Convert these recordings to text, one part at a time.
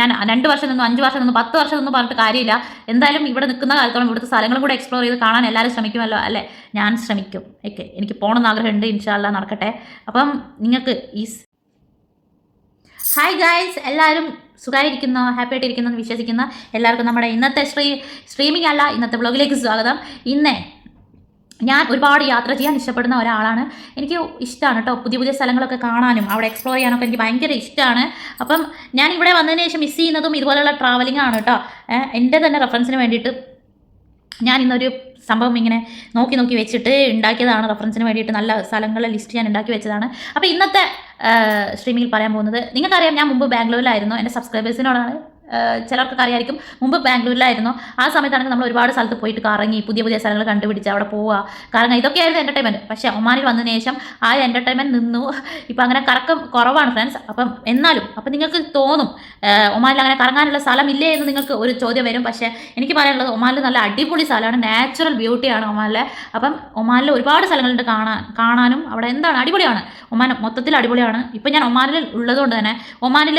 ഞാൻ രണ്ട് വർഷം നിന്നു അഞ്ച് വർഷം നിന്നു പത്ത് വർഷം നിന്നു പറഞ്ഞിട്ട് കാര്യമില്ല. എന്തായാലും ഇവിടെ നിൽക്കുന്ന കാലത്തോളം ഇവിടുത്തെ സ്ഥലങ്ങളും കൂടെ എക്സ്പ്ലോർ ചെയ്ത് കാണാൻ എല്ലാവരും ശ്രമിക്കുമല്ലോ അല്ലേ? ഞാൻ ശ്രമിക്കും. ഓക്കെ എനിക്ക് പോകണമെന്ന് ആഗ്രഹമുണ്ട് ഇൻഷാല്ല നടക്കട്ടെ. അപ്പം നിങ്ങൾക്ക് ഈ ഹായ് ഗായ്സ് എല്ലാവരും സുഖമായിരിക്കുന്നു ഹാപ്പി ആയിട്ടിരിക്കുന്നു എന്ന് വിശ്വസിക്കുന്ന. എല്ലാവർക്കും നമ്മുടെ ഇന്നത്തെ സ്ട്രീ സ്ട്രീമിംഗ് അല്ല ഇന്നത്തെ ബ്ലോഗിലേക്ക് സ്വാഗതം. ഇന്നേ ഞാൻ ഒരുപാട് യാത്ര ചെയ്യാൻ ഇഷ്ടപ്പെടുന്ന ഒരാളാണ്. എനിക്ക് ഇഷ്ടമാണ് കേട്ടോ പുതിയ പുതിയ സ്ഥലങ്ങളൊക്കെ കാണാനും അവിടെ എക്സ്പ്ലോർ ചെയ്യാനൊക്കെ എനിക്ക് ഭയങ്കര ഇഷ്ടമാണ് അപ്പം ഞാൻ ഇവിടെ വന്നതിന് ശേഷം മിസ് ചെയ്യുന്നതും ഇതുപോലെയുള്ള ട്രാവലിംഗ് ആണ് കേട്ടോ എന്റെ തന്നെ റെഫറൻസിന് വേണ്ടിയിട്ട് ഞാൻ ഇന്നൊരു സംഭവം ഇങ്ങനെ നോക്കി നോക്കി വെച്ചിട്ട് ഉണ്ടാക്കിയതാണ്. റെഫറൻസിന് വേണ്ടിയിട്ട് നല്ല സ്ഥലങ്ങളെ ലിസ്റ്റ് ഞാൻ ഉണ്ടാക്കി വെച്ചതാണ്. അപ്പോൾ ഇന്നത്തെ സ്ട്രീമിങ്ങിൽ പറയാൻ പോകുന്നത് നിങ്ങൾക്കറിയാം ഞാൻ മുമ്പ് ബാംഗ്ലൂരിലായിരുന്നു. എന്റെ സബ്സ്ക്രൈബേഴ്സിനോടാണ് ചിലർക്കൊക്കെ അറിയായിരിക്കും. മുമ്പ് ബാംഗ്ലൂരിലായിരുന്നു. ആ സമയത്താണെങ്കിൽ നമ്മൾ ഒരുപാട് സ്ഥലത്ത് പോയിട്ട് കറങ്ങി പുതിയ പുതിയ സ്ഥലങ്ങൾ കണ്ടുപിടിച്ച് അവിടെ പോവുക. കാരണം ഇതൊക്കെയായിരുന്നു എന്റർടൈൻമെന്റ് പക്ഷേ ഒമാനിൽ വന്നതിന് ശേഷം ആ എന്റർടൈൻമെന്റ് നിന്നു. ഇപ്പം അങ്ങനെ കറക്കം കുറവാണ് ഫ്രണ്ട്സ് അപ്പം എന്നാലും അപ്പം നിങ്ങൾക്ക് തോന്നും ഒമാനിൽ അങ്ങനെ കറങ്ങാനുള്ള സ്ഥലമില്ലേ എന്ന് നിങ്ങൾക്ക് ഒരു ചോദ്യം വരും. പക്ഷേ എനിക്ക് പറയാനുള്ളത് ഒമാനിൽ നല്ല അടിപൊളി സ്ഥലമാണ്. നാച്ചുറൽ ബ്യൂട്ടിയാണ് ഒമാനിലെ. അപ്പം ഒമാനിൽ ഒരുപാട് സ്ഥലങ്ങളുണ്ട് കാണാൻ കാണാനും അവിടെ എന്താണ്? അടിപൊളിയാണ്. ഒമാൻ മൊത്തത്തിൽ അടിപൊളിയാണ്. ഇപ്പം ഞാൻ ഒമാനിൽ ഉള്ളതുകൊണ്ട് തന്നെ ഒമാനിൽ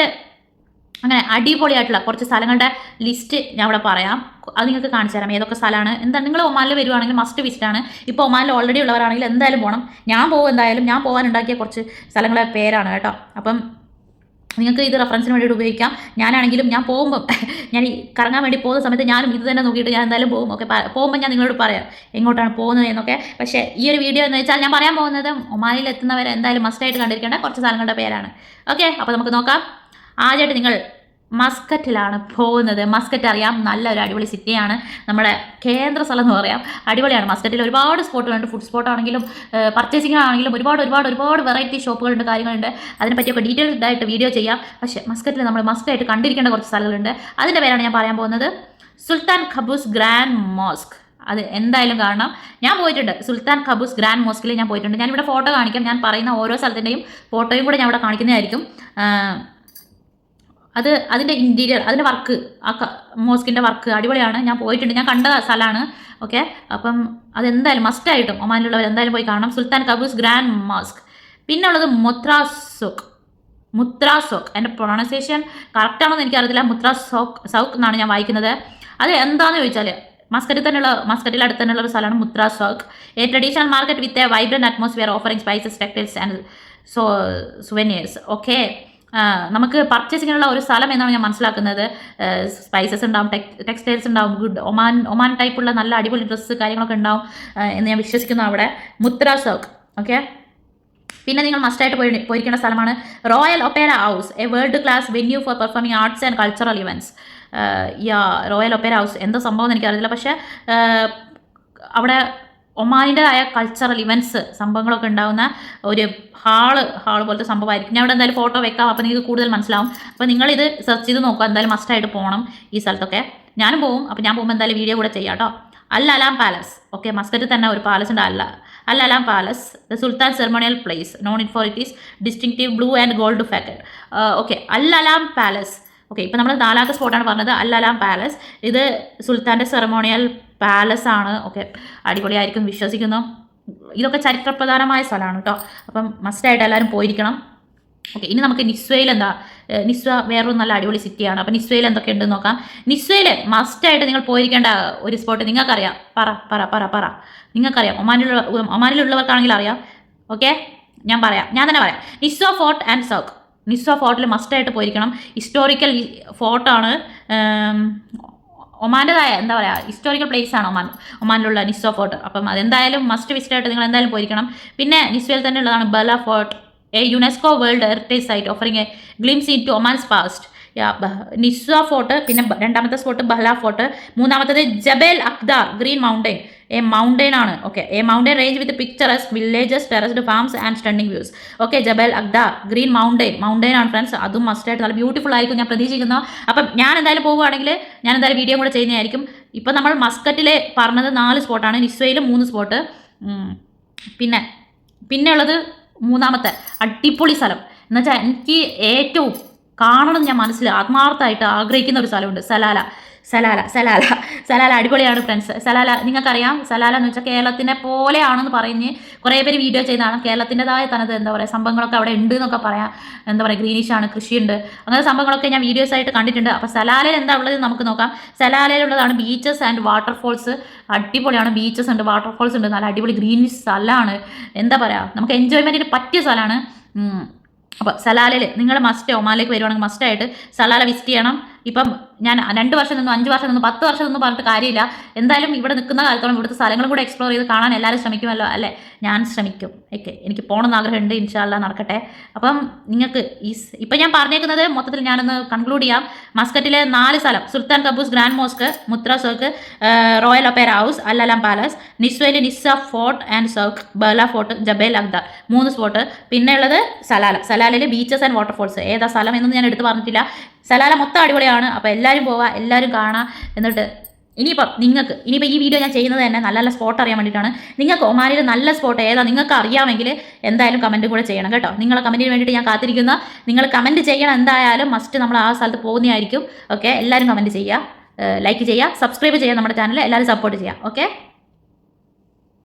അങ്ങനെ അടിപൊളിയായിട്ടുള്ള കുറച്ച് സ്ഥലങ്ങളുടെ ലിസ്റ്റ് ഞാൻ ഇവിടെ പറയാം. അത് നിങ്ങൾക്ക് കാണിച്ചു തരാം. ഏതൊക്കെ സ്ഥലമാണ്? എന്താ നിങ്ങൾ ഒമാനിൽ വരുവാണെങ്കിൽ മസ്റ്റ് വിസിറ്റ് ആണ്. ഇപ്പോൾ ഒമാനിൽ ഓൾറെഡി ഉള്ളവരാണെങ്കിൽ എന്തായാലും പോകണം ഞാൻ പോകും എന്തായാലും. ഞാൻ പോകാനുണ്ടാക്കിയ കുറച്ച് സ്ഥലങ്ങളെ പേരാണ് കേട്ടോ. അപ്പം നിങ്ങൾക്ക് ഇത് റെഫറൻസിന് വേണ്ടിയിട്ട് ഉപയോഗിക്കാം. ഞാനാണെങ്കിലും ഞാൻ പോകുമ്പം ഞാൻ ഈ കറങ്ങാൻ വേണ്ടി പോകുന്ന സമയത്ത് ഞാനും ഇത് തന്നെ നോക്കിയിട്ട് ഞാൻ എന്തായാലും പോകും. ഓക്കെ പോകുമ്പോൾ ഞാൻ നിങ്ങളോട് പറയാം എങ്ങോട്ടാണ് പോകുന്നത് എന്നൊക്കെ. പക്ഷേ ഈ ഒരു വീഡിയോ എന്ന് വെച്ചാൽ ഞാൻ പറയാൻ പോകുന്നത് ഒമാനിൽ എത്തുന്നവരെ എന്തായാലും മസ്റ്റായിട്ട് കണ്ടിരിക്കേണ്ട കുറച്ച് സ്ഥലങ്ങളുടെ പേരാണ്. ഓക്കെ അപ്പോൾ നമുക്ക് നോക്കാം. ആദ്യമായിട്ട് നിങ്ങൾ മസ്കറ്റിലാണ് പോകുന്നത്. മസ്കറ്റ് അറിയാം. നല്ലൊരു അടിപൊളി സിറ്റിയാണ് നമ്മുടെ കേന്ദ്ര സ്ഥലം എന്ന് പറയാം. അടിപൊളിയാണ്. മസ്കറ്റിൽ ഒരുപാട് സ്പോട്ടുകളുണ്ട് ഫുഡ് സ്പോട്ട് ആണെങ്കിലും പർച്ചേസിംഗ് ആണെങ്കിലും ഒരുപാട് ഒരുപാട് ഒരുപാട് വെറൈറ്റി ഷോപ്പുകളുണ്ട് കാര്യങ്ങളുണ്ട്. അതിനെപ്പറ്റിയൊക്കെ ഡീറ്റെയിൽഡ് ആയിട്ട് വീഡിയോ ചെയ്യാം. പക്ഷേ മസ്കറ്റിൽ നമ്മൾ മസ്റ്റായിട്ട് കണ്ടിരിക്കേണ്ട കുറച്ച് സ്ഥലങ്ങളുണ്ട്. അതിന്റെ പേരാണ് ഞാൻ പറയാൻ പോകുന്നത്. Sultan Qaboos grand mosque. അത് എന്തായാലും കാണണം. ഞാൻ പോയിട്ടുണ്ട്. സുൽത്താൻ ഖബൂസ് ഗ്രാൻഡ് മോസ്കിൽ ഞാൻ പോയിട്ടുണ്ട്. ഞാനിവിടെ ഫോട്ടോ കാണിക്കാം. ഞാൻ പറയുന്ന ഓരോ സ്ഥലത്തിന്റെയും ഫോട്ടോയും കൂടെ ഞാൻ ഇവിടെ കാണിക്കുന്നതായിരിക്കും. അത് അതിന്റെ ഇന്റീരിയർ അതിന്റെ വർക്ക് ആ മോസ്കിന്റെ വർക്ക് അടിപൊളിയാണ്. ഞാൻ പോയിട്ടുണ്ട്. ഞാൻ കണ്ട സ്ഥലമാണ്. ഓക്കെ അപ്പം അതെന്തായാലും മസ്റ്റായിട്ടും ഒമാനിലുള്ളവർ എന്തായാലും പോയി കാണണം. Sultan Qaboos Grand Mosque. പിന്നെ ഉള്ളത് മുത്രാസോക്ക് മുത്രാസോക്ക് എന്റെ പ്രൊണൗൺസിയേഷൻ കറക്റ്റാണോ എന്ന് എനിക്കറിയത്തില്ല. മുത്രാസോക്ക് സൗക്ക് എന്നാണ് ഞാൻ വായിക്കുന്നത്. അത് എന്താണെന്ന് ചോദിച്ചാൽ മസ്കറ്റിൽ തന്നെയുള്ള മസ്കറ്റിൽ അടുത്ത് തന്നെയുള്ള ഒരു സ്ഥലമാണ് Mutrah Souq a traditional market with a vibrant atmosphere offering spices textiles and so souvenirs okay നമുക്ക് പർച്ചേസിങ്ങിനുള്ള ഒരു സ്ഥലം എന്നാണ് ഞാൻ മനസ്സിലാക്കുന്നത്. സ്പൈസസ് ഉണ്ടാവും ടെക് ടെക്സ്റ്റൈൽസ് ഉണ്ടാവും ഗുഡ് ഒമാൻ ഒമാൻ ടൈപ്പുള്ള നല്ല അടിപൊളി ഡ്രസ്സ് കാര്യങ്ങളൊക്കെ ഉണ്ടാവും എന്ന് ഞാൻ വിശ്വസിക്കുന്നു അവിടെ. മുത്ര സോക്ക് ഓക്കെ പിന്നെ നിങ്ങൾ മസ്റ്റായിട്ട് പോയി പോയിരിക്കേണ്ട സ്ഥലമാണ് Royal Opera House a world class venue for performing arts and cultural events yeah Royal Opera House എന്തോ സംഭവം എന്ന് എനിക്കറിയില്ല പക്ഷേ അവിടെ ഒമാനിന്റെതായ കൾച്ചറൽ ഇവന്റ്സ് സംഭവങ്ങളൊക്കെ ഉണ്ടാകുന്ന ഒരു ഹാൾ ഹാൾ പോലത്തെ സംഭവമായിരിക്കും. ഞാൻ ഇവിടെ എന്തായാലും ഫോട്ടോ വെക്കാം അപ്പോൾ നിങ്ങൾക്ക് കൂടുതൽ മനസ്സിലാവും. അപ്പോൾ നിങ്ങളിത് സെർച്ച് ചെയ്ത് നോക്കുക എന്തായാലും മസ്റ്റായിട്ട് പോകണം ഈ സ്ഥലത്തൊക്കെ. ഞാനും പോകും അപ്പോൾ ഞാൻ പോകുമ്പോൾ എന്തായാലും വീഡിയോ കൂടെ ചെയ്യാം കേട്ടോ അൽ അലാം പാലസ് ഓക്കെ മസ്കറ്റിൽ തന്നെ ഒരു പാലസ് ഉണ്ട്. അല്ല Al Alam Palace the Sultan ceremonial place known in for it is distinctive blue and gold facade okay Al Alam Palace okay ഇപ്പോൾ നമ്മൾ നാലാമത്തെ സ്പോട്ടാണ് പറഞ്ഞത്. അൽ അലാം പാലസ് ഇത് സുൽത്താന്റെ സെറമോണിയൽ പാലസ് ആണ്. ഓക്കെ. അടിപൊളിയായിരിക്കും. വിശ്വസിക്കുന്നു. ഇതൊക്കെ ചരിത്രപ്രധാനമായ സ്ഥലമാണ് കേട്ടോ അപ്പം മസ്റ്റായിട്ട് എല്ലാവരും പോയിരിക്കണം. ഓക്കെ. ഇനി നമുക്ക് നിസ്വയിൽ എന്താ? നിസ്വ വേറൊരു നല്ല അടിപൊളി സിറ്റിയാണ് അപ്പം നിസ്വയിൽ എന്തൊക്കെ ഉണ്ടെന്ന് നോക്കാം നിസ്വയിൽ മസ്റ്റായിട്ട് നിങ്ങൾ പോയിരിക്കേണ്ട ഒരു സ്പോട്ട് നിങ്ങൾക്കറിയാം. പറ പറ പറ പറ. നിങ്ങൾക്കറിയാം. ഒമാനിലുള്ള ഒമാനിലുള്ളവർക്കാണെങ്കിൽ അറിയാം. ഓക്കെ? ഞാൻ പറയാം. ഞാൻ തന്നെ പറയാം. Nizwa fort and souq. Nizwa ഫോർട്ടിൽ മസ്റ്റായിട്ട് പോയിരിക്കണം. ഹിസ്റ്റോറിക്കൽ ഫോർട്ടാണ്. ഒമാന്റെതായ എന്താ പറയുക ഹിസ്റ്റോറിക്കൽ പ്ലേസ് ആണ് ഒമാൻ ഒമാനിലുള്ള നിസ്വ ഫോർട്ട്. അപ്പം അതെന്തായാലും മസ്റ്റ് വിസിറ്റ് ആയിട്ട് നിങ്ങൾ എന്തായാലും പോയിരിക്കണം. പിന്നെ നിസ്വയിൽ തന്നെ ഉള്ളതാണ് Bahla fort. A UNESCO world heritage site offering a glimpse into Oman's past Nizwa fort പിന്നെ രണ്ടാമത്തെ സ്പോട്ട് ബഹ്ല ഫോർട്ട്. മൂന്നാമത്തത് Jebel Akhdar green mountain a mountain ആണ്. Okay a mountain range with picturesque villages terraced farms and stunning views okay Jabal Akhdar green mountain mountain ആണ് friends അതും മസ്റ്റായിട്ട് നല്ല beautiful ആയിരിക്കും ഞാൻ പ്രതീക്ഷിക്കുന്നു. അപ്പം ഞാൻ എന്തായാലും പോവുകയാണെങ്കിൽ ഞാൻ എന്തായാലും വീഡിയോ കൂടെ ചെയ്യുന്നതായിരിക്കും. ഇപ്പം നമ്മൾ മസ്കറ്റിലെ പറഞ്ഞത് നാല് സ്പോട്ടാണ് നിസ്വയിൽ മൂന്ന് സ്പോട്ട് പിന്നെ പിന്നെ ഉള്ളത് മൂന്നാമത്തെ അടിപൊളി സ്ഥലം. എന്നുവെച്ചാൽ എനിക്ക് ഏറ്റവും കാണണം ഞാൻ മനസ്സിൽ ആത്മാർത്ഥമായിട്ട് ആഗ്രഹിക്കുന്ന ഒരു സ്ഥലമുണ്ട്. സലാല. Salalah Salalah. സലാല അടിപൊളിയാണ് ഫ്രണ്ട്സ് സലാല നിങ്ങൾക്കറിയാം സലാല എന്ന് വെച്ചാൽ കേരളത്തിനെ പോലെയാണെന്ന് പറഞ്ഞ് കുറേ പേര് വീഡിയോ ചെയ്തതാണ്. കേരളത്തിന്റെതായ തനത് എന്താ പറയുക സംഭവങ്ങളൊക്കെ അവിടെ ഉണ്ട് എന്നൊക്കെ പറയാം. എന്താ പറയുക ഗ്രീനിഷാണ് കൃഷിയുണ്ട്. അങ്ങനെ സംഭവങ്ങളൊക്കെ ഞാൻ വീഡിയോസ് ആയിട്ട് കണ്ടിട്ടുണ്ട്. അപ്പോൾ സലാലയിൽ എന്താ ഉള്ളത് നമുക്ക് നോക്കാം. സലാലയിലുള്ളതാണ് ബീച്ചസ് ആൻഡ് വാട്ടർഫോൾസ് അടിപൊളിയാണ് ബീച്ചസ് ഉണ്ട് വാട്ടർഫോൾസ് ഉണ്ട്. നല്ല അടിപൊളി ഗ്രീനിഷ് സ്ഥലമാണ് എന്താ പറയുക നമുക്ക് എൻജോയ്മെന്റിന് പറ്റിയ സ്ഥലമാണ് അപ്പോൾ സലാലയിൽ നിങ്ങൾ മസ്റ്റ് ഒമാലേക്ക് വരുവാണെങ്കിൽ മസ്റ്റായിട്ട് സലാല വിസിറ്റ് ചെയ്യണം. ഇപ്പം ഞാൻ രണ്ട് വർഷം നിന്നു അഞ്ച് വർഷം നിന്നു പത്ത് വർഷം നിന്നു പറഞ്ഞിട്ട് കാര്യമില്ല. എന്തായാലും ഇവിടെ നിൽക്കുന്ന കാലത്തോളം ഇവിടുത്തെ സ്ഥലങ്ങളും കൂടെ എക്സ്പ്ലോർ ചെയ്ത് കാണാൻ എല്ലാവരും ശ്രമിക്കുമല്ലോ അല്ലേ? ഞാൻ ശ്രമിക്കും. ഓക്കെ എനിക്ക് പോകണമെന്ന് ആഗ്രഹമുണ്ട് ഇൻഷാല്ല നടക്കട്ടെ. അപ്പം നിങ്ങൾക്ക് ഈ ഇപ്പം ഞാൻ പറഞ്ഞേക്കുന്നത് മൊത്തത്തിൽ ഞാനൊന്ന് കൺക്ലൂഡ് ചെയ്യാം. മസ്കറ്റിലെ നാല് സ്ഥലം Sultan Qaboos Grand Mosque Muttrah Souq Royal Opera House Al Alam Palace നിസ്വയിലെ Nizwa fort and സർക്ക് Barla fort Jebel Akhdar മൂന്ന് സ്പോട്ട്. പിന്നെയുള്ളത് സലാല സലാലയിലെ ബീച്ചസ് ആൻഡ് വാട്ടർഫോൾസ് ഏതാ സ്ഥലം എന്നൊന്നും ഞാൻ എടുത്ത് പറഞ്ഞിട്ടില്ല. സലാല മൊത്തം അടിപൊളിയാണ്. അപ്പോൾ എല്ലാവരും പോവാം എല്ലാവരും കാണാം എന്നിട്ട് ഇനിയിപ്പം നിങ്ങൾക്ക് ഇനിയിപ്പോൾ ഈ വീഡിയോ ഞാൻ ചെയ്യുന്നത് തന്നെ നല്ല നല്ല സ്പോട്ട് അറിയാൻ വേണ്ടിയിട്ടാണ്. നിങ്ങൾക്ക് ഒമാനിൽ നല്ല സ്പോട്ട് ഏതാ നിങ്ങൾക്ക് അറിയാമെങ്കിൽ എന്തായാലും കമന്റ് കൂടെ ചെയ്യണം കേട്ടോ. നിങ്ങളെ കമന്റിന് വേണ്ടിയിട്ട് ഞാൻ കാത്തിരിക്കുന്ന. നിങ്ങൾ കമന്റ് ചെയ്യണം എന്തായാലും മസ്റ്റ് നമ്മൾ ആ സ്ഥലത്ത് പോകുന്നതായിരിക്കും. ഓക്കെ എല്ലാവരും കമന്റ് ചെയ്യുക. ലൈക്ക് ചെയ്യുക സബ്സ്ക്രൈബ് ചെയ്യുക നമ്മുടെ ചാനൽ എല്ലാവരും സപ്പോർട്ട് ചെയ്യുക. ഓക്കെ